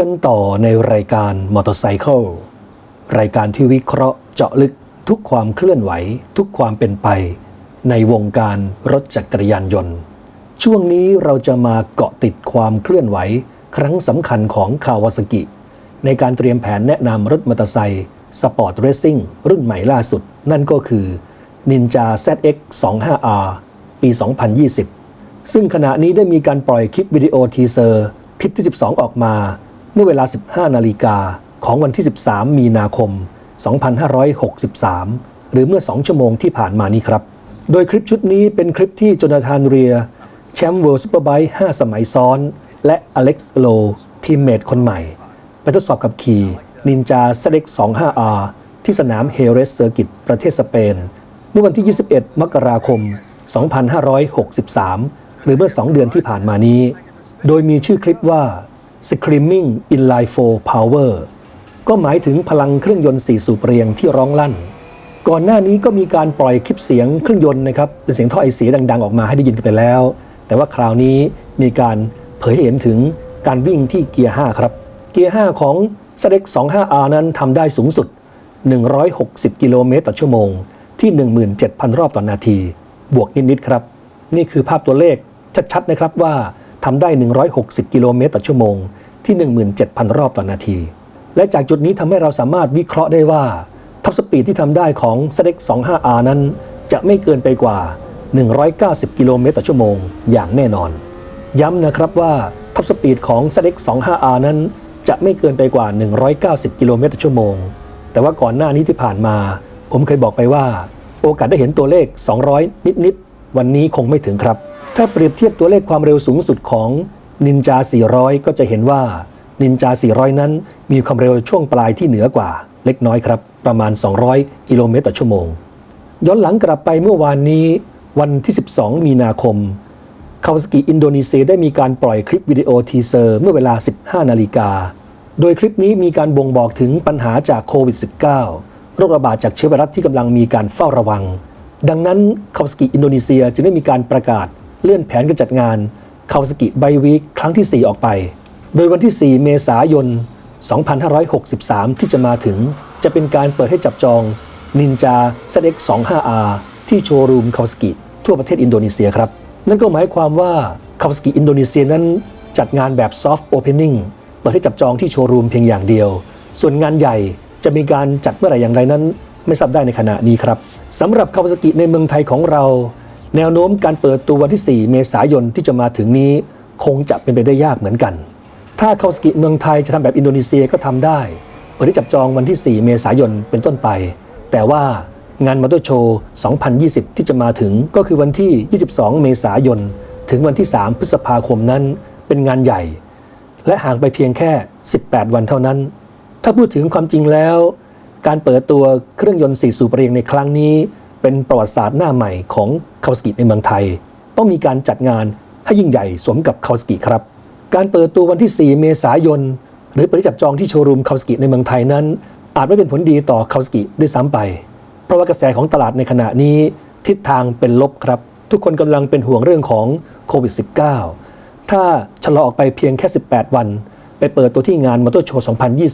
กันต่อในรายการมอเตอร์ไซค์รายการที่วิเคราะห์เจาะลึกทุกความเคลื่อนไหว ทุกความเป็นไป ในวงการรถจักรยานยนต์ ช่วงนี้เราจะมาเกาะติดความเคลื่อนไหว ครั้งสำคัญของคาวาสกิ ในการเตรียมแผนแนะนำรถมอเตอร์ไซค์สปอร์ตเรซซิ่งรุ่นใหม่ล่าสุด นั่นก็คือ Ninja ZX 25R ปี 2020 ซึ่งขณะนี้ได้มีการปล่อยคลิปวิดีโอทีเซอร์คลิปที่ 12 ออกมา เมื่อเวลา 15 นาฬิกาของวันที่ 13 มีนาคม 2563 หรือเมื่อ 2 ชั่วโมงที่ผ่านมานี้ครับ โดยคลิปชุดนี้เป็นคลิปที่โจนาธานเรีย แชมป์เวิลด์ซูเปอร์ไบค์5สมัยซ้อน และอเล็กซ์โลทีมเมทคนใหม่ ไปทดสอบกับขี่ Ninja ZX 25R ที่สนามเฮเรสเซอร์กิตประเทศสเปน เมื่อวันที่ 21 มกราคม 2563 หรือเมื่อ 2 เดือนที่ผ่านมานี้ โดยมีชื่อคลิปว่า Screaming Inline 4 Power ก็หมายถึงพลังเครื่องยนต์4สูบเรียงที่ร้องลั่น ก่อนหน้านี้ก็มีการปล่อยคลิปเสียงเครื่องยนต์นะครับเป็นเสียงท่อไอเสียดัง ๆ ออกมาให้ได้ยินกันไปแล้ว แต่ว่าคราวนี้มีการเผยให้เห็นถึงการวิ่งที่เกียร์ 5 ครับ เกียร์ 5 ของ s d x 25R นั้นทำได้สูงสุด 160 กิโลเมตรต่อชั่วโมง ที่ 17,000 รอบต่อนนาที บวกนิด ๆ ครับ นี่คือภาพตัวเลขชัด ๆ นะครับว่า ทำได้ 160 กิโลเมตรต่อชั่วโมงที่ 17,000 รอบต่อนนาที และจากจุดนี้ทำให้เราสามารถวิเคราะห์ได้ว่าท็อปสปีดที่ทำได้ของ s d x 25R นั้น จะไม่เกินไปกว่า 190 กิโลเมตรต่อชั่วโมงอย่างแน่นอน ย้ำนะครับว่าท็อปสปีดของ s d x 25R นั้น จะไม่เกินไปกว่า 190 กิโลเมตรต่อชั่วโมง แต่ว่าก่อนหน้านี้ที่ผ่านมา ผมเคยบอกไปว่า โอกาสได้เห็นตัวเลข 200 นิดๆวันนี้คงไม่ถึงครับ ถ้าเปรียบเทียบตัวเลขความเร็วสูงสุดของ Ninja 400 ก็จะเห็นว่า Ninja 400 นั้นมีความเร็วช่วงปลายที่เหนือกว่า เล็กน้อยครับ ประมาณ 200 กิโลเมตรต่อชั่วโมง ย้อนหลังกลับไปเมื่อวานนี้ วันที่ 12 มีนาคมคาวาสกิอินโดนีเซียได้มีการปล่อยคลิปวิดีโอทีเซอร์เมื่อเวลา 15 นาฬิกา โดยคลิปนี้มีการบ่งบอกถึงปัญหาจากโควิด -19 โรคระบาดจากเชื้อไวรัสที่กำลังมีการเฝ้าระวัง ดังนั้นคาวาสกิอินโดนีเซียจึงได้มีการประกาศ เลื่อนแผนการจัดงานคาวสกิไบวีคครั้งที่ 4 ออกไป โดยวันที่ 4 เมษายน 2563 ที่จะมาถึง จะเป็นการเปิดให้จับจอง Ninja ZX 25R ที่โชว์รูมคาวสกิทั่วประเทศอินโดนีเซียครับ นั่นก็หมายความว่าคาวสกิอินโดนีเซียนั้นจัดงานแบบซอฟต์โอเพนนิ่งเปิดให้จับจองที่โชว์รูมเพียงอย่างเดียว ส่วนงานใหญ่จะมีการจัดเมื่อไหร่อย่างไรนั้น ไม่ทราบได้ในขณะนี้ครับสำหรับคาวสกิในเมืองไทยของเรา แนวโน้มการเปิดตัววันที่ 4 เมษายนที่จะมาถึงนี้คงจะเป็นไปได้ยากเหมือนกัน ถ้าคาวาสกิเมืองไทยจะทำแบบอินโดนีเซียก็ทำได้เปิดให้จับจองวันที่ 4 เมษายนเป็นต้นไป แต่ว่างานมอเตอร์โชว์ 2020 ที่จะมาถึงก็คือวันที่ 22 เมษายน ถึงวันที่ 3 พฤษภาคมนั้นเป็นงานใหญ่ และห่างไปเพียงแค่ 18 วันเท่านั้น ถ้าพูดถึงความจริงแล้ว การเปิดตัวเครื่องยนต์4สูบเรียงในครั้งนี้ เป็นประวัติศาสตร์หน้าใหม่ของคาวสกิในเมืองไทย ต้องมีการจัดงานให้ยิ่งใหญ่สมกับคาวสกิครับ การเปิดตัววันที่ 4 เมษายน หรือเปิดจับจองที่โชว์รูมคาวสกิในเมืองไทยนั้น อาจไม่เป็นผลดีต่อคาวสกิด้วยซ้ำไป เพราะว่ากระแสของตลาดในขณะนี้ทิศทางเป็นลบครับ ทุกคนกำลังเป็นห่วงเรื่องของโควิด -19 ถ้าชะลอออกไปเพียงแค่ 18 วัน ไปเปิดตัวที่งานมอเตอร์โชว์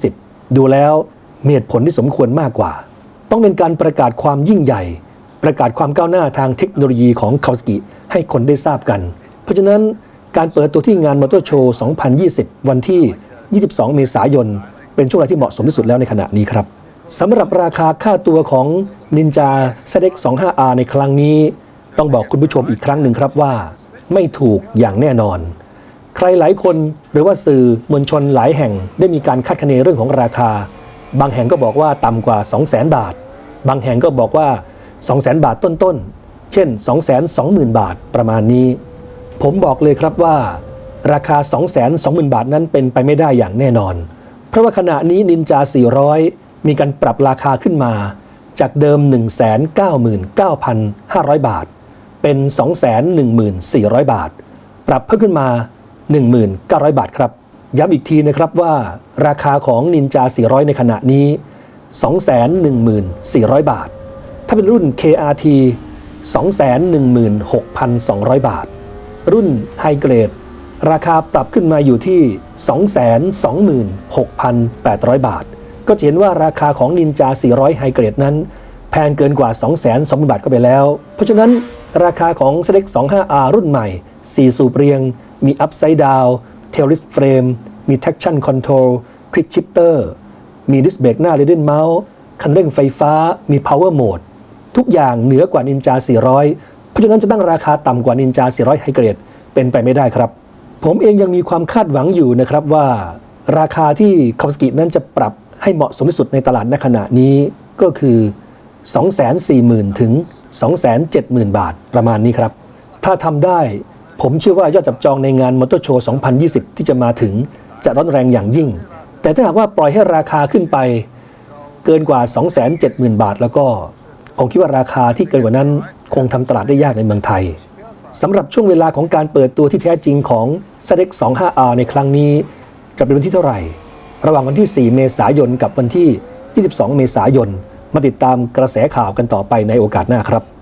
2020 ดูแล้วมีเหตุผลที่สมควรมากกว่า ต้องเป็นการประกาศความยิ่งใหญ่ ประกาศความก้าวหน้าทางเทคโนโลยีของคาวสกิให้คนได้ทราบกัน เพราะฉะนั้นการเปิดตัวที่งานมอเตอร์โชว์ 2020 วันที่ 22 เมษายน เป็นช่วงเวลาที่เหมาะสมที่สุดแล้วในขณะนี้ครับสำหรับราคาค่าตัวของ Ninja ZX 25R ในครั้งนี้ ต้องบอกคุณผู้ชมอีกครั้งหนึ่งครับว่า ไม่ถูกอย่างแน่นอน ใครหลายคนหรือว่าสื่อมวลชนหลายแห่งได้มีการคาดคะเนเรื่องของราคา บางแห่งก็บอกว่าต่ำกว่า 200,000 บาท บางแห่งก็บอกว่า 200,000 บาทต้นๆ เช่น 220,000 บาทประมาณนี้ ผมบอกเลยครับว่า ราคา 220,000 บาทนั้นเป็นไปไม่ได้อย่างแน่นอน เพราะว่าขณะนี้นินจา 400 มีการปรับราคาขึ้นมา จากเดิม 199,500 บาท เป็น 214,000 บาท ปรับเพิ่มขึ้นมา 1,900 บาทครับย้ำอีกทีนะครับว่า ราคาของนินจา 400 ในขณะนี้ 214,000 บาท ถ้าเป็นรุ่น KRT 216,200 บาท รุ่นไฮเกรด ราคาปรับขึ้นมาอยู่ที่ 226,800 บาท ก็จะเห็นว่าราคาของนินจา400 ไฮเกรดนั้น แพงเกินกว่า 220,000 บาทก็ไปแล้ว เพราะฉะนั้นราคาของ Select 25R รุ่นใหม่ 4 สูบเรียง มี Upside Down Tailless Frame มี Traction Control Quick Shifter มีดิสเบรกหน้า Leading Mouse คันเร่งไฟฟ้า มี Power Mode ทุกอย่างเหนือกว่านินจา 400 เพราะฉะนั้นจะตั้งราคาต่ำกว่านินจา 400ไฮเกรดเป็นไปไม่ได้ครับ ผมเองยังมีความคาดหวังอยู่นะครับว่าราคาที่คาวสกินั้นจะปรับให้เหมาะสมที่สุดในตลาดณขณะนี้ก็คือ 240,000 ถึง 270,000 บาทประมาณนี้ครับ ถ้าทำได้ผมเชื่อว่ายอดจับจองในงานมอเตอร์โชว์ 2020 ที่จะมาถึงจะร้อนแรงอย่างยิ่ง แต่ถ้าหากว่าปล่อยให้ราคาขึ้นไปเกินกว่า 270,000 บาทแล้วก็ ผมคิดว่าราคาที่เกินกว่านั้นคงทำตลาดได้ยากในเมืองไทยสำหรับช่วงเวลาของการเปิดตัวที่แท้จริงของ s d e x 25R ในครั้งนี้ จะเป็นวันที่เท่าไหร่ ระหว่างวันที่ 4 เมษายนกับวันที่ 22 เมษายน มาติดตามกระแสข่าวกันต่อไปในโอกาสหน้าครับ